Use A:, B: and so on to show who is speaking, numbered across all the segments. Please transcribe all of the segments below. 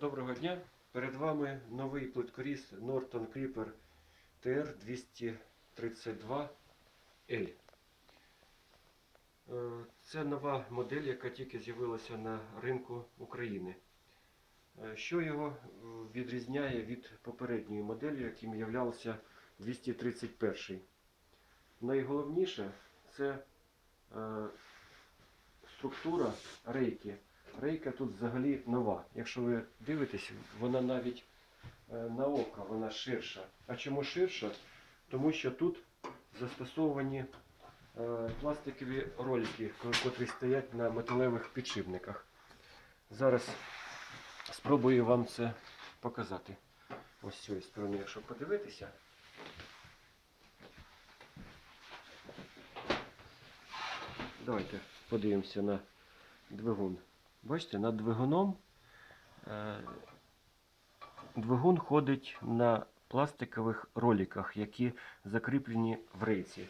A: Доброго дня! Перед вами новий плиткоріз Norton Clipper TR232L. Е, Це нова модель, яка тільки з'явилася на ринку України. Е, Що його відрізняє від попередньої моделі, яким являвся 231. Найголовніше це е, структура рейки. Рейка тут взагалі нова. Якщо ви дивитесь, вона навіть е, на око вона ширша. А чому ширша? Тому що тут застосовані е, пластикові ролики, ко- котрі стоять на металевих підшипниках. Зараз спробую вам це показати. Ось з цієї сторони, якщо подивитися. Давайте подивимося на двигун. Бачите, над двигуном е, двигун ходить на пластикових роликах, які закріплені в рейці.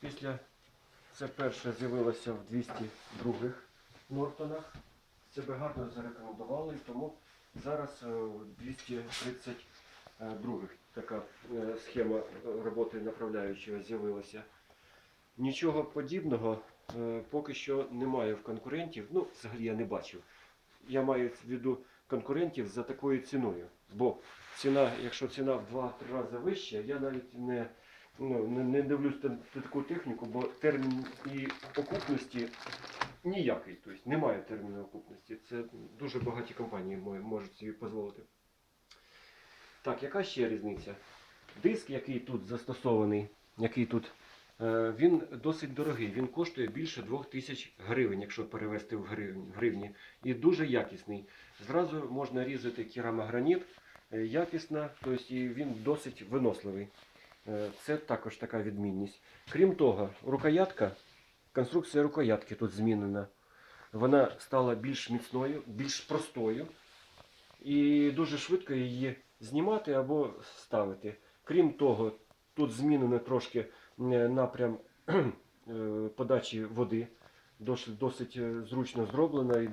A: Після це перше з'явилося в 202 Нортонах. Себе гарно зарекомендували, тому зараз е, в 232 така е, схема е, роботи направляючого з'явилася. Нічого подібного е, поки що немає в конкурентів. Ну, взагалі я не бачив. Я маю в виду конкурентів за такою ціною. Бо ціна, якщо ціна в 2-3 рази вища, я навіть не, ну, не, дивлюсь на таку техніку, бо термін і окупності ніякий. Тобто немає терміну окупності. Це дуже багаті компанії можуть собі дозволити. Так, яка ще різниця? Диск, який тут застосований, який тут Він досить дорогий, він коштує більше 2000 гривень, якщо перевести в гривні. І дуже якісний. Зразу можна різати керамограніт, е, якісно, тобто він досить виносливий. Е, Це також така відмінність. Крім того, рукоятка, конструкція рукоятки тут змінена. Вона стала більш міцною, більш простою. І дуже швидко її знімати або ставити. Крім того, тут змінено трошки е, напрям е, подачі води. Досить, е, зручно зроблено, і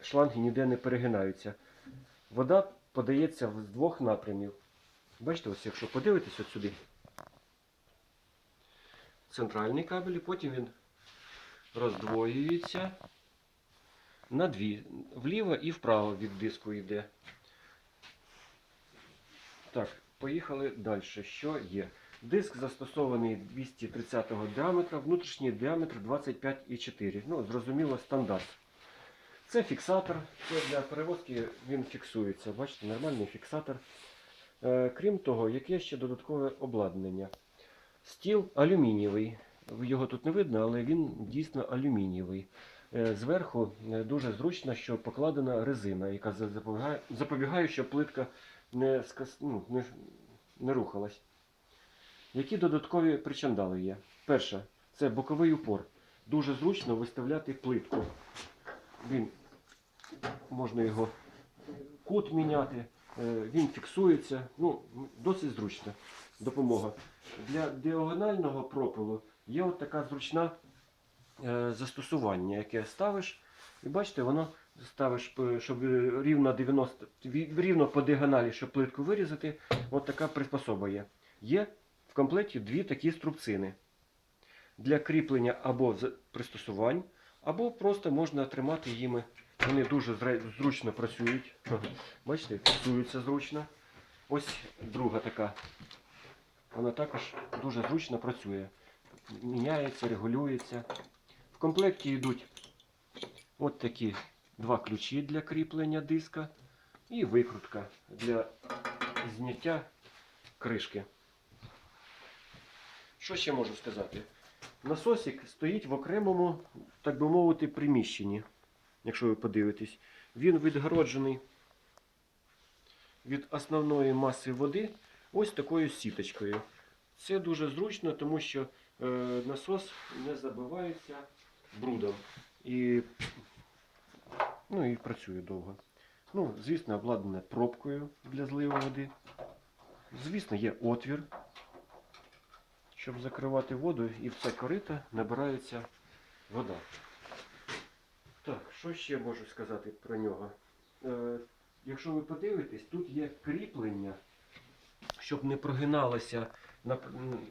A: шланги ніде не перегинаються. Вода подається з двох напрямів. Бачите, ось якщо подивитись от сюди. Центральний кабель, і потім він роздвоюється на дві. Вліво і вправо від диску йде. Так, поїхали далі. Що є? Диск застосований 230 діаметра, внутрішній діаметр 25,4. Ну, зрозуміло, стандарт. Це фіксатор. Це для перевозки він фіксується. Бачите, нормальний фіксатор. Е, крім того, яке ще додаткове обладнання. Стіл алюмінієвий. Його тут не видно, але він дійсно алюмінієвий. Е, Зверху е, дуже зручно, що покладена резина, яка запобігає, запобігає щоб плитка не, ну, не, не рухалась. Які додаткові причандали є? Перше, це боковий упор. Дуже зручно виставляти плитку. Він можна його кут міняти, е, він фіксується. Ну, досить зручна допомога. Для діагонального пропилу є от така зручна е, застосування, яке ставиш. І бачите, воно ставиш, е, щоб рівно 90, рівно по діагоналі, щоб плитку вирізати, от така приспособа є. Є комплекті дві такі струбцини для кріплення або пристосувань, або просто можна тримати їми. Вони дуже зручно працюють. Бачите, фіксуються зручно. Ось друга така. Вона також дуже зручно працює. Міняється, регулюється. В комплекті йдуть от такі два ключі для кріплення диска і викрутка для зняття кришки. Що ще можу сказати? Насосик стоїть в окремому, так би мовити, приміщенні, якщо ви подивитесь. Він відгороджений від основної маси води ось такою сіточкою. Це дуже зручно, тому що е, насос не забивається брудом і, ну, і працює довго. Ну, звісно, обладнане пробкою для зливу води. Звісно, є отвір, щоб закривати воду, і в це корито набирається вода. Так, що ще можу сказати про нього? Е, якщо ви подивитесь, тут є кріплення, щоб не прогиналася на,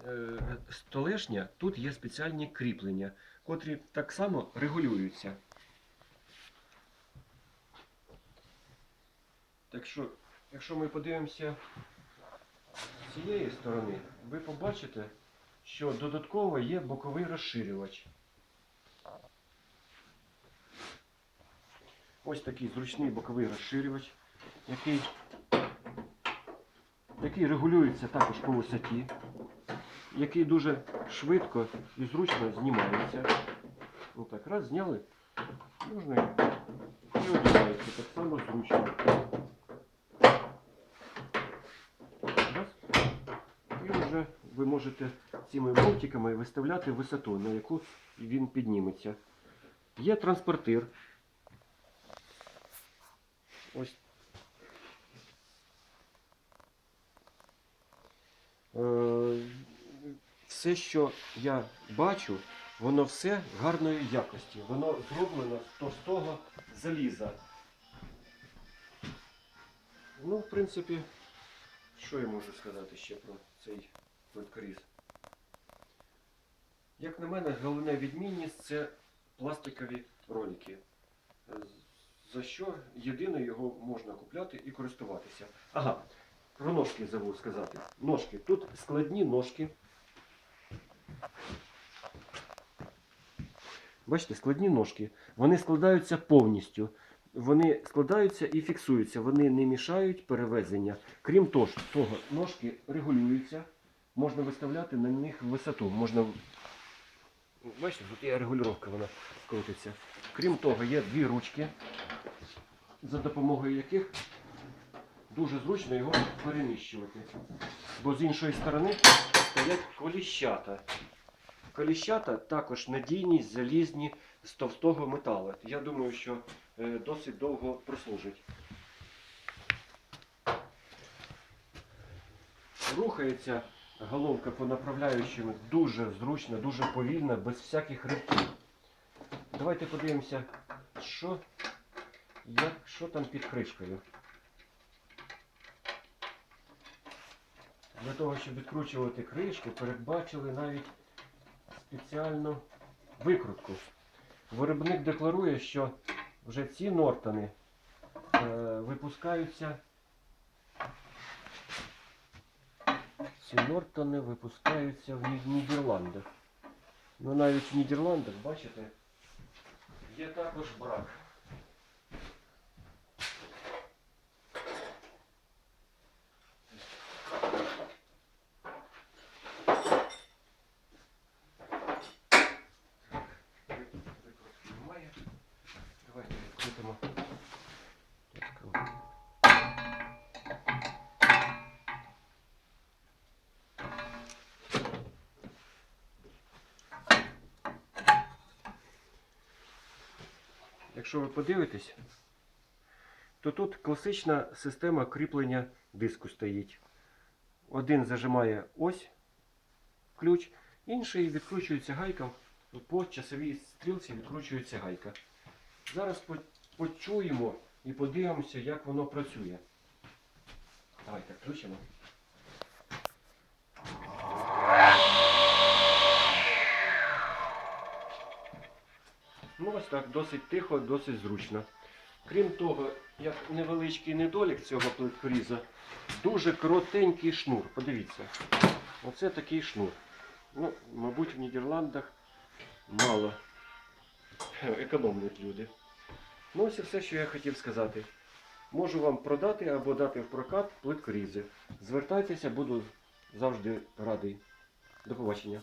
A: е, столешня, тут є спеціальні кріплення, котрі так само регулюються. Так що, якщо ми подивимося з цієї сторони, ви побачите, що додатково є боковий розширювач. Ось такий зручний боковий розширювач, який, який регулюється також по висоті, який дуже швидко і зручно знімається. Отак, раз зняли, можна і одягається так само зручно. Раз. І вже ви можете цими болтиками виставляти висоту, на яку він підніметься. Є транспортир. Ось. Е, Все, що я бачу, воно все гарної якості. Воно зроблено з товстого заліза. Ну, в принципі, що я можу сказати ще про цей плиткоріз? Як на мене, головна відмінність це пластикові ролики. За що єдине його можна купляти і користуватися. Ага, про ножки забув сказати. Ножки. Тут складні ножки. Бачите, складні ножки. Вони складаються повністю. Вони складаються і фіксуються. Вони не мішають перевезення. Крім того, ножки регулюються. Можна виставляти на них висоту. Можна Бачите, тут є регулювання, вона крутиться. Крім того, є дві ручки, за допомогою яких дуже зручно його переміщувати. Бо з іншої сторони стоять коліщата. Коліщата також надійні, залізні з товстого металу. Я думаю, що е, досить довго прослужить. Рухається головка по направляючим дуже зручно, дуже повільно, без всяких ривків. Давайте подивимося, що, як, що там під кришкою. Для того, щоб відкручувати кришки, передбачили навіть спеціальну викрутку. Виробник декларує, що вже ці Нортони е, випускаються. Ці Нортони випускаються в Нідерландах. Ну навіть в Нідерландах, бачите, є також брак. Викрутки немає. Відкрутимо. Якщо ви подивитесь, то тут класична система кріплення диску стоїть. Один зажимає ось ключ, інший відкручується гайка, по часовій стрілці відкручується гайка. Зараз почуємо і подивимося, як воно працює. Давайте включимо. Ну ось так, досить тихо, досить зручно. Крім того, як невеличкий недолік цього плиткоріза, дуже коротенький шнур. Подивіться. Оце такий шнур. Ну, мабуть, в Нідерландах мало економлять люди. Ну ось і все, що я хотів сказати. Можу вам продати або дати в прокат плиткорізи. Звертайтеся, буду завжди радий. До побачення.